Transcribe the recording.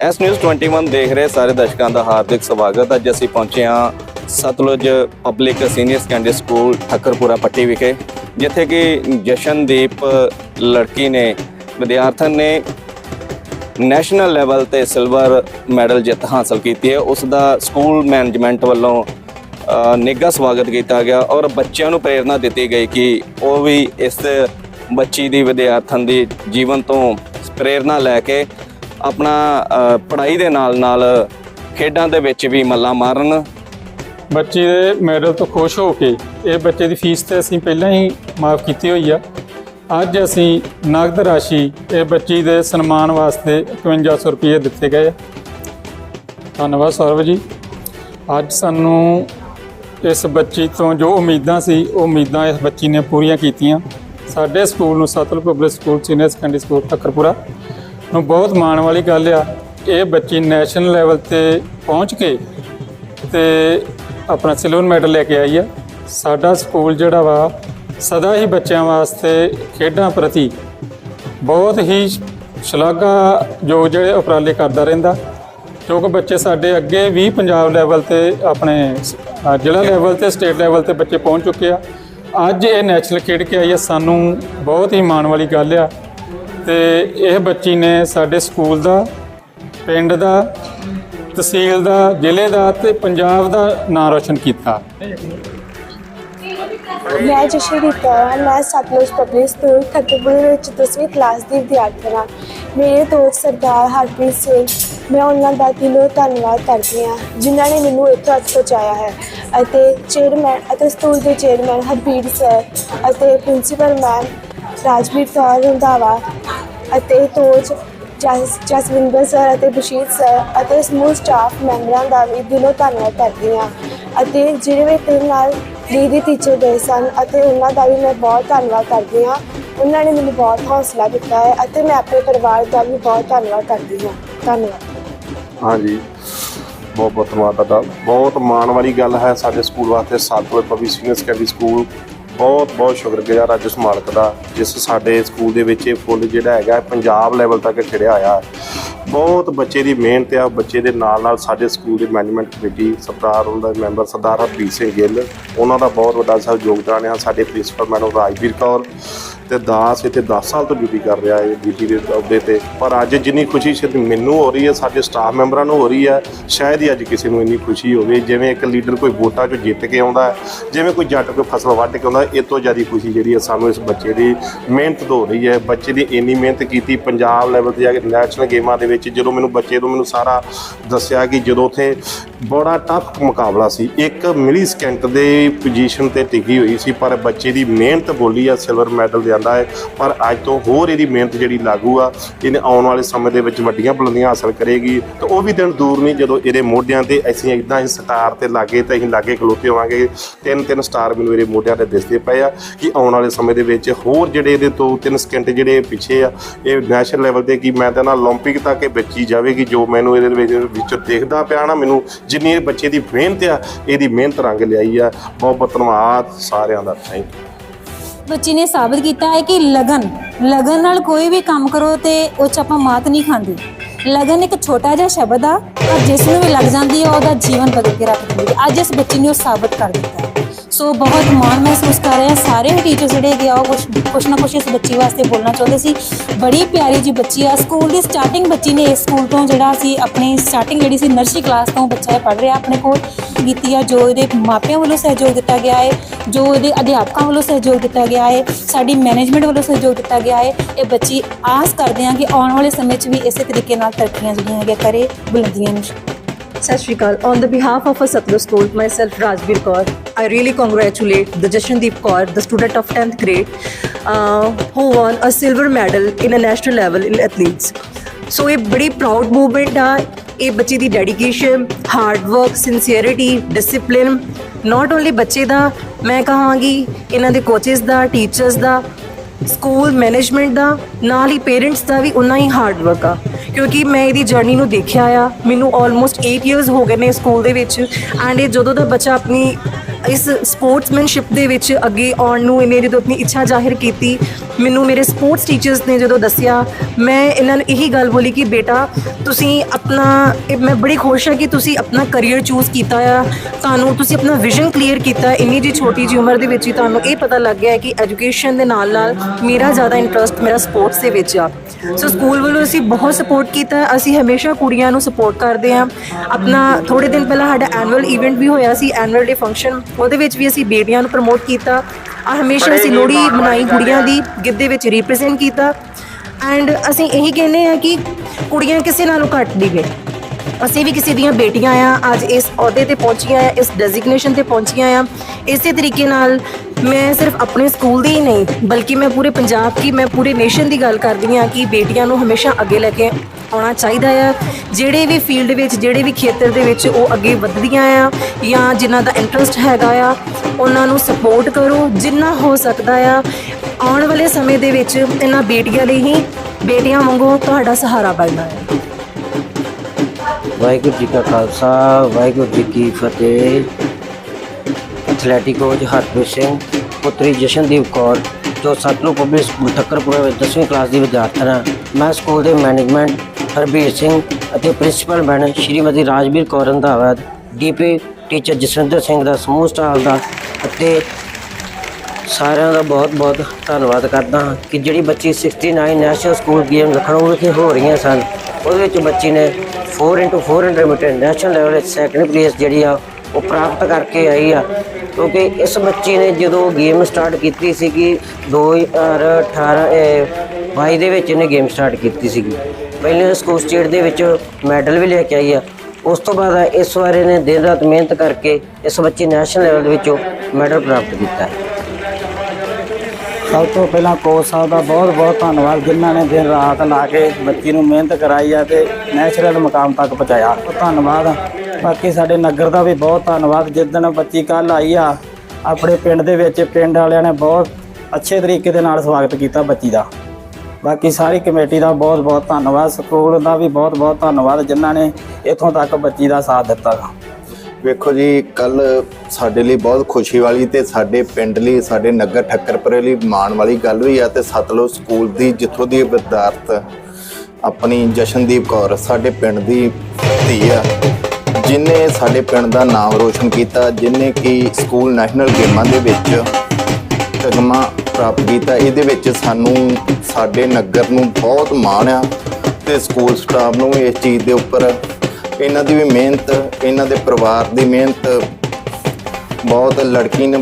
S news 21 ਦੇਖ ਰਹੇ ਸਾਰੇ ਦਰਸ਼ਕਾਂ ਦਾ ਹਾਰਦਿਕ ਸਵਾਗਤ। ਅੱਜ ਅਸੀਂ ਪਹੁੰਚੇ ਹਾਂ Sutlej public senior secondary school Thakkarpura Patti ਵਿਖੇ, ਜਿੱਥੇ ਕਿ ਜਸ਼ਨਦੀਪ ਲੜਕੀ ਨੇ, ਵਿਦਿਆਰਥਣ ਨੇ ਨੈਸ਼ਨਲ ਲੈਵਲ ਤੇ ਸਿਲਵਰ ਮੈਡਲ ਜਿੱਤ ਹਾਸਲ ਕੀਤੀ ਹੈ। ਉਸ ਦਾ ਸਕੂਲ ਮੈਨੇਜਮੈਂਟ ਵੱਲੋਂ ਨਿੱਘਾ ਸਵਾਗਤ ਕੀਤਾ ਗਿਆ ਔਰ ਬੱਚਿਆਂ ਨੂੰ ਪ੍ਰੇਰਣਾ ਦਿੱਤੀ ਗਈ ਕਿ ਉਹ ਵੀ ਇਸ ਬੱਚੀ ਦੀ ਵਿਦਿਆਰਥਣ ਦੀ ਜੀਵਨ ਤੋਂ ਪ੍ਰੇਰਣਾ ਲੈ ਕੇ ਆਪਣਾ ਪੜ੍ਹਾਈ ਦੇ ਨਾਲ ਨਾਲ ਖੇਡਾਂ ਦੇ ਵਿੱਚ ਵੀ ਮੱਲਾ ਮਾਰਨ। ਬੱਚੇ ਦੇ ਮੈਡਲ ਤੋਂ ਖੁਸ਼ ਹੋ ਕੇ ਇਹ ਬੱਚੇ ਦੀ ਫੀਸ ਤੇ ਅਸੀਂ ਪਹਿਲਾਂ ਹੀ ਮਾਫ ਕੀਤੀ ਹੋਈ ਆ। ਅੱਜ ਅਸੀਂ ਨਗਦ ਰਾਸ਼ੀ ਇਹ ਬੱਚੀ ਦੇ ਸਨਮਾਨ ਵਾਸਤੇ 5100 ਰੁਪਏ ਦਿੱਤੇ ਗਏ ਧੰਨਵਾਦ ਸੌਰਵ ਜੀ। ਅੱਜ ਸਾਨੂੰ ਇਸ ਬੱਚੀ ਤੋਂ ਜੋ ਉਮੀਦਾਂ ਸੀ, ਉਹ ਉਮੀਦਾਂ ਇਸ ਬੱਚੀ ਨੇ ਪੂਰੀਆਂ ਕੀਤੀਆਂ। ਸਾਡੇ ਸਕੂਲ ਨੂੰ Sutlej public school, senior secondary school Thakkarpura ਬਹੁਤ ਮਾਣ ਵਾਲੀ ਗੱਲ ਆ, ਇਹ ਬੱਚੀ ਨੈਸ਼ਨਲ ਲੈਵਲ ਤੇ ਪਹੁੰਚ ਕੇ ਤੇ ਆਪਣਾ ਸਿਲਵਰ ਮੈਡਲ ਲੈ ਕੇ ਆਈ ਆ। ਸਾਡਾ ਸਕੂਲ ਜਿਹੜਾ ਵਾ, ਸਦਾ ਹੀ ਬੱਚਿਆਂ ਵਾਸਤੇ ਖੇਡਾਂ ਪ੍ਰਤੀ ਬਹੁਤ ਹੀ ਸ਼ਲਾਘਾ ਜੋ ਜਿਹੜੇ ਉਪਰਾਲੇ ਕਰਦਾ ਰਹਿੰਦਾ। ਕਿਉਂਕਿ ਬੱਚੇ ਸਾਡੇ ਅੱਗੇ ਵੀ ਪੰਜਾਬ ਲੈਵਲ ਤੇ ਆਪਣੇ ਜ਼ਿਲ੍ਹਾ ਲੈਵਲ ਤੇ ਸਟੇਟ ਲੈਵਲ ਤੇ ਬੱਚੇ ਪਹੁੰਚ ਚੁੱਕੇ ਆ। ਅੱਜ ਇਹ ਨੈਸ਼ਨਲ ਖੇਡ ਕੇ ਆਈ ਆ, ਸਾਨੂੰ ਬਹੁਤ ਹੀ ਮਾਣ ਵਾਲੀ ਗੱਲ ਆ। ਤੇ ਇਹ ਬੱਚੀ ਨੇ ਸਾਡੇ ਸਕੂਲ ਦਾ, ਪਿੰਡ ਦਾ, ਤਹਿਸੀਲ ਦਾ, ਜ਼ਿਲ੍ਹੇ ਦਾ ਤੇ ਪੰਜਾਬ ਦਾ ਨਾਂ ਰੋਸ਼ਨ ਕੀਤਾ। ਮੈਂ ਜਸ਼ਨਦੀਪ ਕੌਰ ਮੈਂ ਸਤਲੁਜ ਪਬਲਿਕ ਸਕੂਲ ਖੱਤਰਪੁਰ ਵਿੱਚ 10ਵੀਂ ਕਲਾਸ ਦੀ ਵਿਦਿਆਰਥਣ ਹਾਂ। ਮੇਰੇ ਦੋਸਤ ਸਰਦਾਰ ਹਰਪ੍ਰੀਤ ਸਿੰਘ, ਮੈਂ ਉਹਨਾਂ ਦਾ ਦਿਲੋਂ ਧੰਨਵਾਦ ਕਰਦੀ ਹਾਂ, ਜਿਨ੍ਹਾਂ ਨੇ ਮੈਨੂੰ ਇੱਥੋਂ ਤੱਕ ਪਹੁੰਚਾਇਆ ਹੈ। ਅਤੇ ਚੇਅਰਮੈਨ ਅਤੇ ਸਕੂਲ ਦੇ ਚੇਅਰਮੈਨ ਹਰਬੀਰ ਸਰ ਅਤੇ ਪ੍ਰਿੰਸੀਪਲ ਮੈਮ ਰਾਜਵੀਰ ਕੌਰ ਰੰਧਾਵਾ ਅਤੇ ਤੋਜ ਜਸਵਿੰਦਰ ਸਰ ਅਤੇ ਬਸ਼ੀਰ ਸਰ ਅਤੇ ਸਮੂਹ ਸਟਾਫ ਮੈਂਬਰਾਂ ਦਾ ਵੀ ਦਿਲੋਂ ਧੰਨਵਾਦ ਕਰਦੀ ਹਾਂ। ਅਤੇ ਜਿਹੜੇ ਵੀ ਮੇਰੇ ਨਾਲ ਦੀਦੀ ਟੀਚਰ ਗਏ ਸਨ ਅਤੇ ਉਹਨਾਂ ਦਾ ਵੀ ਮੈਂ ਬਹੁਤ ਧੰਨਵਾਦ ਕਰਦੀ ਹਾਂ। ਉਹਨਾਂ ਨੇ ਮੈਨੂੰ ਬਹੁਤ ਹੌਸਲਾ ਦਿੱਤਾ ਹੈ ਅਤੇ ਮੈਂ ਆਪਣੇ ਪਰਿਵਾਰ ਦਾ ਵੀ ਬਹੁਤ ਧੰਨਵਾਦ ਕਰਦੀ ਹਾਂ। ਧੰਨਵਾਦ। ਹਾਂਜੀ। ਬਹੁਤ ਬਹੁਤ ਧੰਨਵਾਦ ਤੁਹਾਡਾ। ਬਹੁਤ ਮਾਣ ਵਾਲੀ ਗੱਲ ਹੈ ਸਾਡੇ ਸਕੂਲ ਵਾਸਤੇ। ਸਾਤਵੇਂ ਪਬਲਿਕ ਸੀਨੀਅਰ ਸੈਕੰਡਰੀ ਸਕੂਲ ਬਹੁਤ ਬਹੁਤ ਸ਼ੁਕਰਗੁਜ਼ਾਰ ਅੱਜ ਉਸ ਮਾਲਕ ਦਾ, ਜਿਸ ਸਾਡੇ ਸਕੂਲ ਦੇ ਵਿੱਚ ਇਹ ਫੁੱਲ ਜਿਹੜਾ ਹੈਗਾ ਪੰਜਾਬ ਲੈਵਲ ਤੱਕ ਖਿੜਿਆ ਹੋਇਆ। ਬਹੁਤ ਬੱਚੇ ਦੀ ਮਿਹਨਤ ਆ, ਬੱਚੇ ਦੇ ਨਾਲ ਨਾਲ ਸਾਡੇ ਸਕੂਲ ਦੀ ਮੈਨੇਜਮੈਂਟ ਕਮੇਟੀ ਸਰਦਾਰ ਉਹਨਾਂ ਦਾ ਮੈਂਬਰ ਸਰਦਾਰ ਹਰਪ੍ਰੀਤ ਸਿੰਘ ਗਿੱਲ, ਉਹਨਾਂ ਦਾ ਬਹੁਤ ਵੱਡਾ ਸਾਹਿਬ ਯੋਗਦਾਨ ਆ। ਸਾਡੇ ਪ੍ਰਿੰਸੀਪਲ ਮੈਡਮ ਰਾਜਵੀਰ ਕੌਰ ਤੇ ਦਾਸ ਇੱਥੇ 10 ਸਾਲ ਤੋਂ ਡਿਊਟੀ ਕਰ ਰਿਹਾ ਹੈ ਡਿਊਟੀ ਦੇ ਅਹੁਦੇ ਤੇ। ਪਰ ਅੱਜ ਜਿੰਨੀ ਖੁਸ਼ੀ ਸ਼ਾਇਦ ਮੈਨੂੰ ਹੋ ਰਹੀ ਹੈ, ਸਾਡੇ ਸਟਾਫ ਮੈਂਬਰਾਂ ਨੂੰ ਹੋ ਰਹੀ ਹੈ, ਸ਼ਾਇਦ ਹੀ ਅੱਜ ਕਿਸੇ ਨੂੰ ਇੰਨੀ ਖੁਸ਼ੀ ਹੋਵੇ, ਜਿਵੇਂ ਇੱਕ ਲੀਡਰ ਕੋਈ ਵੋਟਾਂ 'ਚੋਂ ਜਿੱਤ ਕੇ ਆਉਂਦਾ ਜਿਵੇਂ ਕੋਈ ਜੱਟ ਕੋਈ ਫਸਲ ਵੱਢ ਕੇ ਆਉਂਦਾ ਇਹ ਤੋਂ ਜ਼ਿਆਦਾ ਖੁਸ਼ੀ ਜਿਹੜੀ ਹੈ ਸਾਨੂੰ ਇਸ ਬੱਚੇ ਦੀ ਮਿਹਨਤ ਤੋਂ ਹੋ ਰਹੀ ਹੈ। ਬੱਚੇ ਦੀ ਇੰਨੀ ਮਿਹਨਤ ਕੀਤੀ, ਪੰਜਾਬ ਲੈਵਲ ਤੇ ਜਾ ਕੇ ਨੈਸ਼ਨਲ ਗੇਮਾਂ ਦੇ ਵਿੱਚ ਜਦੋਂ ਮੈਨੂੰ ਬੱਚੇ ਨੂੰ ਮੈਨੂੰ ਸਾਰਾ ਦੱਸਿਆ ਕਿ ਜਦੋਂ ਉੱਥੇ ਬੜਾ ਟਫ ਮੁਕਾਬਲਾ ਸੀ, ਇੱਕ ਮਿਲੀ ਸਕਿੰਟ ਦੇ ਪੋਜੀਸ਼ਨ ਤੇ ਟਿਕੀ ਹੋਈ ਸੀ, ਪਰ ਬੱਚੇ ਦੀ ਮਿਹਨਤ ਬੋਲੀ ਆ ਸਿਲਵਰ ਮੈਡਲ ਦੇ ਲਿਆਂਦਾ ਹੈ ਪਰ ਅੱਜ ਤੋਂ ਹੋਰ ਇਹਦੀ ਮਿਹਨਤ ਜਿਹੜੀ ਲਾਗੂ ਆ ਇਹਨੇ ਆਉਣ ਵਾਲੇ ਸਮੇਂ ਦੇ ਵਿੱਚ ਵੱਡੀਆਂ ਬੁਲੰਦੀਆਂ ਹਾਸਲ ਕਰੇਗੀ ਤੇ ਉਹ ਵੀ ਦਿਨ ਦੂਰ ਨਹੀਂ ਜਦੋਂ ਇਹਦੇ ਮੋਢਿਆਂ ਤੇ ਅਸੀਂ ਇਦਾਂ ਹੀ ਸਟਾਰ ਤੇ ਲਾਗੇ ਤੇ ਅਸੀਂ ਲਾਗੇ ਖਲੋਤੇ ਹੋਵਾਂਗੇ ਤਿੰਨ ਤਿੰਨ ਸਟਾਰ ਮੈਨੂੰ ਇਹਦੇ ਮੋਢਿਆਂ ਤੇ ਦਿਸਦੇ ਪਏ ਆ ਕਿ ਆਉਣ ਵਾਲੇ ਸਮੇਂ ਦੇ ਵਿੱਚ ਹੋਰ ਜਿਹੜੇ ਇਹਦੇ ਤੋਂ ਤਿੰਨ ਸਕਿੰਟ ਜਿਹੜੇ ਪਿੱਛੇ ਆ ਇਹ ਨੈਸ਼ਨਲ ਲੈਵਲ ਤੇ ਕੀ ਮੈਂ ਤਾਂ ਨਾ 올림픽 ਤੱਕ ਇਹ ਬੱਚੀ ਜਾਵੇਗੀ ਜੋ ਮੈਨੂੰ ਇਹਦੇ ਵਿੱਚ ਵਿੱਚ ਦੇਖਦਾ ਪਿਆ ਨਾ ਮੈਨੂੰ ਜਿੰਨੀ ਇਹ ਬੱਚੇ ਦੀ ਮਿਹਨਤ ਆ ਇਹਦੀ ਮਿਹਨਤ ਰੰਗ ਲਿਆਈ ਆ ਬਹੁਤ ਬਹੁਤ ਧੰਨਵਾਦ ਸਾਰਿਆਂ ਦਾ ਥੈਂਕ ਯੂ ਬੱਚੀ ਨੇ ਸਾਬਤ ਕੀਤਾ ਹੈ ਕਿ ਲਗਨ ਲਗਨ ਨਾਲ ਕੋਈ ਵੀ ਕੰਮ ਕਰੋ ਤੇ ਉਹ 'ਚ ਆਪਾਂ ਮਾਤ ਨਹੀਂ ਖਾਂਦੇ। ਲਗਨ ਇੱਕ ਛੋਟਾ ਜਿਹਾ ਸ਼ਬਦ ਆ, ਪਰ ਜਿਸ ਨੂੰ ਵੀ ਲੱਗ ਜਾਂਦੀ ਹੈ ਉਹਦਾ ਜੀਵਨ ਬਦਲ ਕੇ ਰੱਖ ਦਿੰਦੀ ਹੈ ਅੱਜ ਇਸ ਬੱਚੀ ਨੇ ਉਹ ਸਾਬਤ ਕਰ ਦਿੱਤਾ। ਹੈ ਸੋ ਬਹੁਤ ਮਾਣ ਮਹਿਸੂਸ ਕਰ ਰਹੇ ਆ ਸਾਰੇ ਟੀਚਰ ਜਿਹੜੇ ਹੈਗੇ ਆ ਉਹ ਕੁਛ ਕੁਛ ਨਾ ਕੁਛ ਇਸ ਬੱਚੀ ਵਾਸਤੇ ਬੋਲਣਾ ਚਾਹੁੰਦੇ ਸੀ ਬੜੀ ਪਿਆਰੀ ਜੀ ਬੱਚੀ ਆ ਸਕੂਲ ਦੀ ਸਟਾਰਟਿੰਗ ਬੱਚੀ ਨੇ ਇਸ ਸਕੂਲ ਤੋਂ ਜਿਹੜਾ ਸੀ ਆਪਣੀ ਸਟਾਰਟਿੰਗ ਜਿਹੜੀ ਸੀ ਨਰਸਰੀ ਕਲਾਸ ਤੋਂ ਬੱਚਾ ਇਹ ਪੜ੍ਹ ਰਿਹਾ ਆਪਣੇ ਕੋਲ ਕੀਤੀ ਆ ਜੋ ਇਹਦੇ ਮਾਪਿਆਂ ਵੱਲੋਂ ਸਹਿਯੋਗ ਦਿੱਤਾ ਗਿਆ ਹੈ ਜੋ ਇਹਦੇ ਅਧਿਆਪਕਾਂ ਵੱਲੋਂ ਸਹਿਯੋਗ ਦਿੱਤਾ ਗਿਆ ਹੈ ਸਾਡੀ ਮੈਨੇਜਮੈਂਟ ਵੱਲੋਂ ਸਹਿਯੋਗ ਦਿੱਤਾ ਗਿਆ ਹੈ ਇਹ ਬੱਚੀ ਆਸ ਕਰਦੇ ਹਾਂ ਕਿ ਆਉਣ ਵਾਲੇ ਸਮੇਂ 'ਚ ਵੀ ਇਸੇ ਤਰੀਕੇ ਨਾਲ ਤਰੱਕੀਆਂ ਜਿਹੜੀਆਂ ਹੈਗੀਆਂ ਕਰੇ ਬੁਲੰਦੀਆਂ ਨੂੰ Sat Sri Akal on the behalf of Sutlej school myself Rajveer Kaur I really congratulate the Jashandeep Kaur the student of 10th grade who won a silver medal in a national level in athletes so ਇਹ ਬੜੀ proud movement ਆ ਇਹ ਬੱਚੇ ਦੀ dedication hard work sincerity discipline not only ਬੱਚੇ ਦਾ ਮੈਂ ਕਹਾਂਗੀ ਇਹਨਾਂ ਦੇ ਕੋਚਸ ਦਾ ਟੀਚਰਸ ਦਾ ਸਕੂਲ ਮੈਨੇਜਮੈਂਟ ਦਾ, ਨਾਲ ਹੀ ਪੇਰੈਂਟਸ ਦਾ ਵੀ ਉਨਾ ਹੀ ਹਾਰਡ ਵਰਕ ਆ। ਕਿਉਂਕਿ ਮੈਂ ਇਹਦੀ ਜਰਨੀ ਨੂੰ ਦੇਖਿਆ ਆ, ਮੈਨੂੰ ਆਲਮੋਸਟ 8 ਇਅਰਸ ਹੋ ਗਏ ਨੇ ਸਕੂਲ ਦੇ ਵਿੱਚ। ਐਂਡ ਇਹ ਜਦੋਂ ਦਾ ਬੱਚਾ ਆਪਣੀ ਇਸ ਸਪੋਰਟਸਮੈਨਸ਼ਿਪ ਦੇ ਵਿੱਚ ਅੱਗੇ ਆਉਣ ਨੂੰ, ਇਹਨੇ ਜਦੋਂ ਆਪਣੀ ਇੱਛਾ ਜ਼ਾਹਿਰ ਕੀਤੀ ਮੈਨੂੰ ਮੇਰੇ ਸਪੋਰਟਸ ਟੀਚਰਸ ਨੇ ਜਦੋਂ ਦੱਸਿਆ, ਮੈਂ ਇਹਨਾਂ ਨੂੰ ਇਹੀ ਗੱਲ ਬੋਲੀ ਕਿ ਬੇਟਾ, ਤੁਸੀਂ ਆਪਣਾ, ਇਹ ਮੈਂ ਬੜੀ ਖੁਸ਼ ਹਾਂ ਕਿ ਤੁਸੀਂ ਆਪਣਾ ਕੈਰੀਅਰ ਚੂਜ਼ ਕੀਤਾ ਆ। ਤੁਹਾਨੂੰ, ਤੁਸੀਂ ਆਪਣਾ ਵਿਜ਼ਨ ਕਲੀਅਰ ਕੀਤਾ, ਇੰਨੀ ਜੀ ਛੋਟੀ ਜੀ ਉਮਰ ਦੇ ਵਿੱਚ ਹੀ ਤੁਹਾਨੂੰ ਇਹ ਪਤਾ ਲੱਗ ਗਿਆ ਕਿ ਐਜੂਕੇਸ਼ਨ ਦੇ ਨਾਲ ਨਾਲ ਮੇਰਾ ਜ਼ਿਆਦਾ ਇੰਟਰਸਟ ਮੇਰਾ ਸਪੋਰਟਸ ਦੇ ਵਿੱਚ ਆ। ਸੋ ਸਕੂਲ ਵੱਲੋਂ ਅਸੀਂ ਬਹੁਤ ਸਪੋਰਟ ਕੀਤਾ ਅਸੀਂ ਹਮੇਸ਼ਾ ਕੁੜੀਆਂ ਨੂੰ ਸਪੋਰਟ ਕਰਦੇ ਹਾਂ। ਆਪਣਾ ਥੋੜੇ ਦਿਨ ਪਹਿਲਾਂ ਸਾਡਾ ਐਨੂਅਲ ਇਵੈਂਟ ਵੀ ਹੋਇਆ ਸੀ ਐਨੂਅਲ ਡੇ ਫੰਕਸ਼ਨ ਉਹਦੇ ਵਿੱਚ ਵੀ ਅਸੀਂ ਬੇਟੀਆਂ ਨੂੰ ਪ੍ਰਮੋਟ ਕੀਤਾ। ਹਮੇਸ਼ਾ ਅਸੀਂ ਲੋਹੜੀ ਮਨਾਈ ਕੁੜੀਆਂ ਦੀ ਗਿੱਧੇ ਵਿੱਚ ਰਿਪਰੈਜ਼ੈਂਟ ਕੀਤਾ। ਐਂਡ ਅਸੀਂ ਇਹੀ ਕਹਿੰਦੇ ਆ ਕਿ ਕੁੜੀਆਂ ਕਿਸੇ ਨਾਲੋਂ ਘੱਟ ਨਹੀਂ ਗੇ ਅਸੀਂ ਵੀ ਕਿਸੇ ਦੀਆਂ ਬੇਟੀਆਂ ਆ, ਅੱਜ ਇਸ ਅਹੁਦੇ ਤੇ ਪਹੁੰਚੀਆਂ ਆ, ਇਸ ਡੈਜ਼ਿਗਨੇਸ਼ਨ ਤੇ ਪਹੁੰਚੀਆਂ ਆ। ਇਸੇ ਤਰੀਕੇ ਨਾਲ ਮੈਂ ਸਿਰਫ ਆਪਣੇ ਸਕੂਲ ਦੀ ਹੀ ਨਹੀਂ, ਬਲਕਿ ਮੈਂ ਪੂਰੇ ਪੰਜਾਬ ਦੀ ਮੈਂ ਪੂਰੇ ਨੇਸ਼ਨ ਦੀ ਗੱਲ ਕਰਦੀ ਆ ਕਿ ਬੇਟੀਆਂ ਨੂੰ ਹਮੇਸ਼ਾ ਅੱਗੇ ਲੈ ਕੇ ਆਉਣਾ ਚਾਹੀਦਾ ਆ। ਜਿਹੜੇ ਵੀ ਫੀਲਡ ਵਿੱਚ, ਜਿਹੜੇ ਵੀ ਖੇਤਰ ਦੇ ਵਿੱਚ ਉਹ ਅੱਗੇ ਵਧਦੀਆਂ ਆ ਜਾਂ ਜਿਨ੍ਹਾਂ ਦਾ ਇੰਟਰਸਟ ਹੈਗਾ ਆ, ਉਹਨਾਂ ਨੂੰ ਸਪੋਰਟ ਕਰੋ, ਜਿੰਨਾ ਹੋ ਸਕਦਾ ਆ। ਆਉਣ ਵਾਲੇ ਸਮੇਂ ਦੇ ਵਿੱਚ ਇਹਨਾਂ ਬੇਟੀਆਂ ਲਈ ਹੀ ਬੇਟੀਆਂ ਵਾਂਗੂ ਤੁਹਾਡਾ ਸਹਾਰਾ ਬਣਨਾ ਹੈ ਵਾਹਿਗੁਰੂ ਜੀ ਕਾ ਖਾਲਸਾ, ਵਾਹਿਗੁਰੂ ਜੀ ਕੀ ਫਤਿਹ। ਐਥਲੈਟਿਕ ਕੋਚ ਹਰਪ੍ਰੀਤ ਸਿੰਘ, ਪੁੱਤਰੀ ਜਸ਼ਨਦੀਪ ਕੌਰ, ਜੋ ਸਤਲੁਜ ਪਬਲਿਕ ਸਕੂਲ ਠੱਕਰਪੁਰਾ ਵਿੱਚ 10ਵੀਂ ਕਲਾਸ ਦੀ ਵਿਦਿਆਰਥਣ ਹਾਂ। ਮੈਂ ਸਕੂਲ ਦੇ ਮੈਨੇਜਮੈਂਟ ਹਰਬੀਰ ਸਿੰਘ ਅਤੇ principal madam Shrimati Rajveer Kaur Randhawa, DP teacher Jaswinder Singh ਦਾ ਸਮੂਹ ਸਟਾਫ ਦਾ ਅਤੇ ਸਾਰਿਆਂ ਦਾ ਬਹੁਤ-ਬਹੁਤ ਧੰਨਵਾਦ ਕਰਦਾ ਹਾਂ ਕਿ ਜਿਹੜੀ ਬੱਚੀ 69 ਨੈਸ਼ਨਲ ਸਕੂਲ ਗੇਮ ਲਖਨਊ ਵਿਖੇ ਹੋ ਰਹੀਆਂ ਸਨ, ਉਹਦੇ ਵਿੱਚ ਬੱਚੀ ਨੇ 4x400 ਮੀਟਰ ਨੈਸ਼ਨਲ ਲੈਵਲ ਵਿੱਚ ਸੈਕੰਡ ਪਲੇਸ ਜਿਹੜੀ ਆ, ਉਹ ਪ੍ਰਾਪਤ ਕਰਕੇ ਆਈ ਆ। ਕਿਉਂਕਿ ਇਸ ਬੱਚੀ ਨੇ ਜਦੋਂ ਗੇਮ ਸਟਾਰਟ ਕੀਤੀ ਸੀਗੀ 2018 ਇਹ 22 ਦੇ ਵਿੱਚ ਇਹਨੇ ਗੇਮ ਸਟਾਰਟ ਕੀਤੀ ਸੀਗੀ। ਪਹਿਲੇ ਸਕੂਲ ਸਟੇਟ ਦੇ ਵਿੱਚ ਮੈਡਲ ਵੀ ਲੈ ਕੇ ਆਈ ਆ। ਉਸ ਤੋਂ ਬਾਅਦ ਇਸ ਵਾਰ ਇਹਨੇ ਦਿਨ ਰਾਤ ਮਿਹਨਤ ਕਰਕੇ ਇਸ ਬੱਚੀ ਨੈਸ਼ਨਲ ਲੈਵਲ ਦੇ ਵਿੱਚੋਂ ਮੈਡਲ ਪ੍ਰਾਪਤ ਕੀਤਾ। ਹੈ ਸਭ ਤੋਂ ਪਹਿਲਾਂ ਕੋਚ ਸਾਹਿਬ ਦਾ ਬਹੁਤ ਬਹੁਤ ਧੰਨਵਾਦ, ਜਿਨ੍ਹਾਂ ਨੇ ਦਿਨ ਰਾਤ ਲਾ ਕੇ ਬੱਚੀ ਨੂੰ ਮਿਹਨਤ ਕਰਾਈ ਆ ਤੇ ਨੈਸ਼ਨਲ ਮੁਕਾਮ ਤੱਕ ਪਹੁੰਚਾਇਆ। ਧੰਨਵਾਦ। ਬਾਕੀ ਸਾਡੇ ਨਗਰ ਦਾ ਵੀ ਬਹੁਤ ਧੰਨਵਾਦ। ਜਿੱਦਣ ਬੱਚੀ ਕੱਲ ਆਈ ਆ, ਆਪਣੇ ਪਿੰਡ ਦੇ ਵਿੱਚ, ਪਿੰਡ ਵਾਲਿਆਂ ਨੇ ਬਹੁਤ ਅੱਛੇ ਤਰੀਕੇ ਦੇ ਨਾਲ ਸਵਾਗਤ ਕੀਤਾ ਬੱਚੀ ਦਾ। ਬਾਕੀ ਸਾਰੀ ਕਮੇਟੀ ਦਾ ਬਹੁਤ ਬਹੁਤ ਧੰਨਵਾਦ। ਸਕੂਲ ਦਾ ਵੀ ਬਹੁਤ ਬਹੁਤ ਧੰਨਵਾਦ, ਜਿਨ੍ਹਾਂ ਨੇ ਇੱਥੋਂ ਤੱਕ ਬੱਚੀ ਦਾ ਸਾਥ ਦਿੱਤਾ। ਵੇਖੋ ਜੀ, ਕੱਲ ਸਾਡੇ ਲਈ ਬਹੁਤ ਖੁਸ਼ੀ ਵਾਲੀ ਤੇ ਸਾਡੇ ਪਿੰਡ ਲਈ, ਸਾਡੇ ਨਗਰ ਠੱਕਰਪੁਰੇ ਲਈ ਮਾਣ ਵਾਲੀ ਗੱਲ ਵੀ ਆ ਤੇ ਸਤਲੁਜ ਸਕੂਲ ਦੀ, ਜਿੱਥੋਂ ਦੀ ਵਿਦਿਆਰਥ ਆਪਣੀ ਜਸ਼ਨਦੀਪ ਕੌਰ, ਸਾਡੇ ਪਿੰਡ ਦੀ ਧੀ ਆ, ਜਿਨੇ ਸਾਡੇ ਪਿੰਡ ਦਾ ਨਾਮ ਰੋਸ਼ਨ ਕੀਤਾ, ਜਿਨੇ ਕਿ ਸਕੂਲ ਨੈਸ਼ਨਲ ਗੇਮਾਂ ਦੇ ਵਿੱਚ ਤਗਮਾ ਪ੍ਰਾਪਤ ਕੀਤਾ, ਇਹਦੇ ਵਿੱਚ ਸਾਨੂੰ ਸਾਡੇ ਨਗਰ ਨੂੰ ਬਹੁਤ ਮਾਣ ਆ ਤੇ ਸਕੂਲ ਸਟਾਫ ਨੂੰ ਇਸ ਚੀਜ਼ ਦੇ ਉੱਪਰ ਇਹਨਾਂ ਦੀ ਵੀ ਮਿਹਨਤ ਇਹਨਾਂ ਦੇ ਪਰਿਵਾਰ ਦੀ ਮਿਹਨਤ ਬਹੁਤ ਲੜਕੀ ਨੇ